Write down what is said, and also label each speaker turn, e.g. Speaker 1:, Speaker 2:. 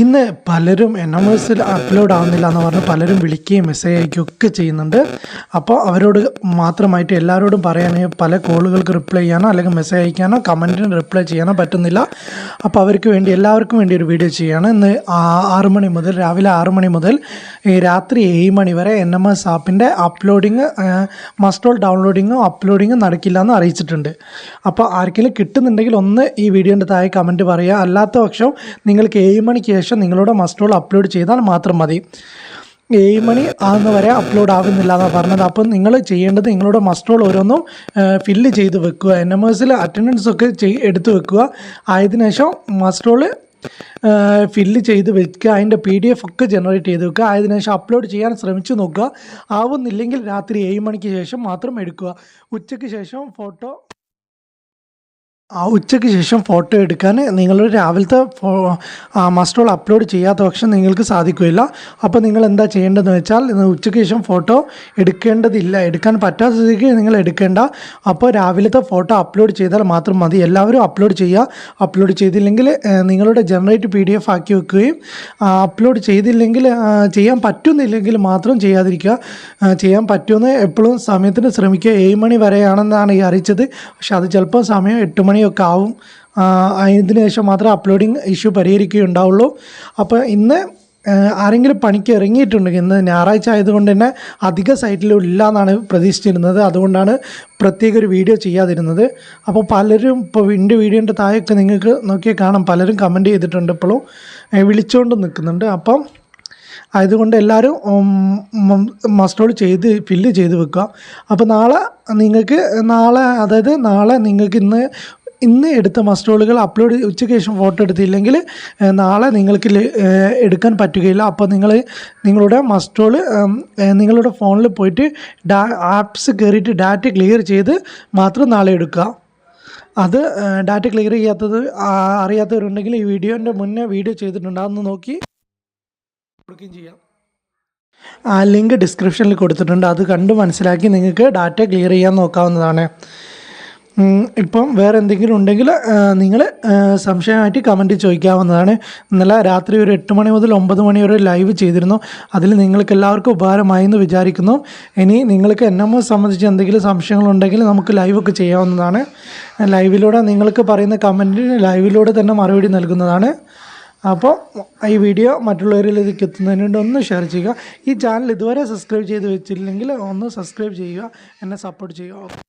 Speaker 1: ഇന്ന് പലരും N M upload ആവുന്നില്ല എന്ന് പറഞ്ഞ് പലരും വിളിക്കുകയും മെസ്സേജ് അയക്കുകയും ഒക്കെ ചെയ്യുന്നുണ്ട്. അപ്പോൾ അവരോട് മാത്രമായിട്ട് എല്ലാവരോടും പറയാനേ പല കോളുകൾക്ക് റിപ്ലൈ ചെയ്യാനോ അല്ലെങ്കിൽ മെസ്സേജ് അയക്കാനോ കമന്റിന് റിപ്ലൈ ചെയ്യാനോ പറ്റുന്നില്ല. അപ്പോൾ അവർക്ക് വേണ്ടി എല്ലാവർക്കും വേണ്ടി ഒരു വീഡിയോ ചെയ്യുകയാണ്. ഇന്ന് ആറ് മണി മുതൽ രാവിലെ ആറ് മണി മുതൽ രാത്രി ഏഴ് മണി വരെ എൻ എം എസ് ആപ്പിന്റെ അപ്ലോഡിങ് മസ്റ്റോൾ ഡൗൺലോഡിങ്ങും അപ്ലോഡിങ്ങും നടക്കില്ല എന്ന് അറിയിച്ചിട്ടുണ്ട്. അപ്പോൾ ആർക്കെങ്കിലും കിട്ടുന്നുണ്ടെങ്കിൽ ഒന്ന് ഈ വീഡിയോന്റെ താഴെ കമന്റ് പറയുക. അല്ലാത്ത പക്ഷം നിങ്ങൾക്ക് ഏഴ് മണിക്ക് ശേഷം നിങ്ങളുടെ മസ്റ്റോൾ അപ്ലോഡ് ചെയ്താൽ മാത്രം മതി. ഏഴ് മണി ആകുന്ന വരെ അപ്ലോഡ് ആകുന്നില്ല എന്നാണ് പറഞ്ഞത്. അപ്പം നിങ്ങൾ ചെയ്യേണ്ടത് നിങ്ങളുടെ മസ്റ്റോൾ ഓരോന്നും ഫില്ല് ചെയ്ത് വെക്കുക. എൻ എം എസിൽ അറ്റൻഡൻസ് ഒക്കെ ചെയ് എടുത്ത് വെക്കുക. ആയതിനു ശേഷം മസ്റ്റോൾ ഫില്ല് ചെയ്ത് വെക്കുക. അതിന്റെ പി ഡി എഫ് ഒക്കെ ജനറേറ്റ് ചെയ്ത് വെക്കുക. അതിന് ശേഷം അപ്ലോഡ് ചെയ്യാൻ ശ്രമിച്ചു നോക്കുക. ആവുന്നില്ലെങ്കിൽ രാത്രി ഏഴ് മണിക്ക് ശേഷം മാത്രം എടുക്കുക. ഉച്ചയ്ക്ക് ശേഷം ഫോട്ടോ ആ ഉച്ചയ്ക്ക് ശേഷം ഫോട്ടോ എടുക്കാൻ നിങ്ങൾ രാവിലത്തെ മസ്റ്റോൾ അപ്ലോഡ് ചെയ്യാത്ത പക്ഷം നിങ്ങൾക്ക് സാധിക്കില്ല അപ്പോൾ നിങ്ങൾ എന്താ ചെയ്യേണ്ടതെന്ന് വെച്ചാൽ ഉച്ചയ്ക്ക് ശേഷം ഫോട്ടോ എടുക്കേണ്ടതില്ല. എടുക്കാൻ പറ്റാത്ത സ്ഥിതിക്ക് നിങ്ങൾ എടുക്കേണ്ട. അപ്പോൾ രാവിലത്തെ ഫോട്ടോ അപ്ലോഡ് ചെയ്താൽ മാത്രം മതി. എല്ലാവരും അപ്ലോഡ് ചെയ്യുക. അപ്ലോഡ് ചെയ്തില്ലെങ്കിൽ നിങ്ങളുടെ ജനറേറ്റ് പി ഡി എഫ് ആക്കി വെക്കുകയും അപ്ലോഡ് ചെയ്തില്ലെങ്കിൽ ചെയ്യാൻ പറ്റുന്നില്ലെങ്കിൽ മാത്രം ചെയ്യാതിരിക്കുക. ചെയ്യാൻ പറ്റുമെന്ന് എപ്പോഴും സമയത്തിന് ശ്രമിക്കുക. ഏഴ് മണി വരെയാണെന്നാണ് ഈ അറിയിച്ചത്. പക്ഷെ അത് ചിലപ്പോൾ സമയം എട്ട് മണിയൊക്കെ ആവും. അതിന് ശേഷം മാത്രമേ അപ്ലോഡിങ് ഇഷ്യൂ പരിഹരിക്കുകയുണ്ടാവുള്ളൂ. അപ്പോൾ ഇന്ന് ആരെങ്കിലും പണിക്ക് ഇറങ്ങിയിട്ടുണ്ടെങ്കിൽ ഇന്ന് ഞായറാഴ്ച ആയതുകൊണ്ട് തന്നെ അധിക സൈറ്റിലും ഇല്ല എന്നാണ് പ്രതീക്ഷിച്ചിരുന്നത്. അതുകൊണ്ടാണ് പ്രത്യേക ഒരു വീഡിയോ ചെയ്യാതിരുന്നത്. അപ്പോൾ പലരും ഇപ്പോൾ എന്റെ വീഡിയോന്റെ താഴെയൊക്കെ നിങ്ങൾക്ക് നോക്കിയാൽ കാണാം. പലരും കമന്റ് ചെയ്തിട്ടുണ്ട് ഇപ്പോഴും. വിളിച്ചുകൊണ്ട് നിൽക്കുന്നുണ്ട് അപ്പം ആയതുകൊണ്ട് എല്ലാവരും മസ്റ്റോൾ ചെയ്ത് ഫില്ല് ചെയ്ത് വെക്കുക. അപ്പോൾ നാളെ നിങ്ങൾക്ക് നാളെ അതായത് നാളെ നിങ്ങൾക്ക് ഇന്ന് ഇന്ന് എടുത്ത മസ്റ്റോളുകൾ അപ്ലോഡ് ഉച്ചയ്ക്ക് ശേഷം ഫോട്ടോ എടുത്തില്ലെങ്കിൽ നാളെ നിങ്ങൾക്ക് എടുക്കാൻ പറ്റുകയില്ല. അപ്പോൾ നിങ്ങൾ നിങ്ങളുടെ മസ്റ്റോൾ നിങ്ങളുടെ ഫോണിൽ പോയിട്ട് ഡാ ആപ്സ് കയറിയിട്ട് ഡാറ്റ ക്ലിയർ ചെയ്ത് മാത്രം നാളെ എടുക്കുക. അത് ഡാറ്റ ക്ലിയർ ചെയ്യാത്തത് അറിയാത്തവരുണ്ടെങ്കിൽ ഈ വീഡിയോന്റെ മുന്നേ വീഡിയോ ചെയ്തിട്ടുണ്ട് നോക്കി കൊടുക്കുകയും ചെയ്യാം. ആ ലിങ്ക് ഡിസ്ക്രിപ്ഷനിൽ കൊടുത്തിട്ടുണ്ട്. അത് കണ്ട് മനസ്സിലാക്കി നിങ്ങൾക്ക് ഡാറ്റ ക്ലിയർ ചെയ്യാൻ നോക്കാവുന്നതാണ്. ഇപ്പം വേറെ എന്തെങ്കിലും ഉണ്ടെങ്കിൽ നിങ്ങൾ സംശയമായിട്ട് കമന്റ് ചോദിക്കാവുന്നതാണ്. ഇന്നലെ രാത്രി ഒരു എട്ട് മണി മുതൽ ഒമ്പത് മണി വരെ ലൈവ് ചെയ്തിരുന്നു. അതിൽ നിങ്ങൾക്ക് എല്ലാവർക്കും ഉപകാരമായി എന്ന് വിചാരിക്കുന്നു. ഇനി നിങ്ങൾക്ക് എൻ എം എസ് സംബന്ധിച്ച് എന്തെങ്കിലും സംശയങ്ങളുണ്ടെങ്കിൽ നമുക്ക് ലൈവൊക്കെ ചെയ്യാവുന്നതാണ്. ലൈവിലൂടെ നിങ്ങൾക്ക് പറയുന്ന കമന്റിന് ലൈവിലൂടെ തന്നെ മറുപടി നൽകുന്നതാണ്. അപ്പോൾ ഈ വീഡിയോ മറ്റുള്ളവരിലേക്ക് എത്തുന്നതിന് വേണ്ടി ഒന്ന് ഷെയർ ചെയ്യുക. ഈ ചാനൽ ഇതുവരെ സബ്സ്ക്രൈബ് ചെയ്ത് വെച്ചില്ലെങ്കിൽ ഒന്ന് സബ്സ്ക്രൈബ് ചെയ്യുക. എന്നെ സപ്പോർട്ട് ചെയ്യുക.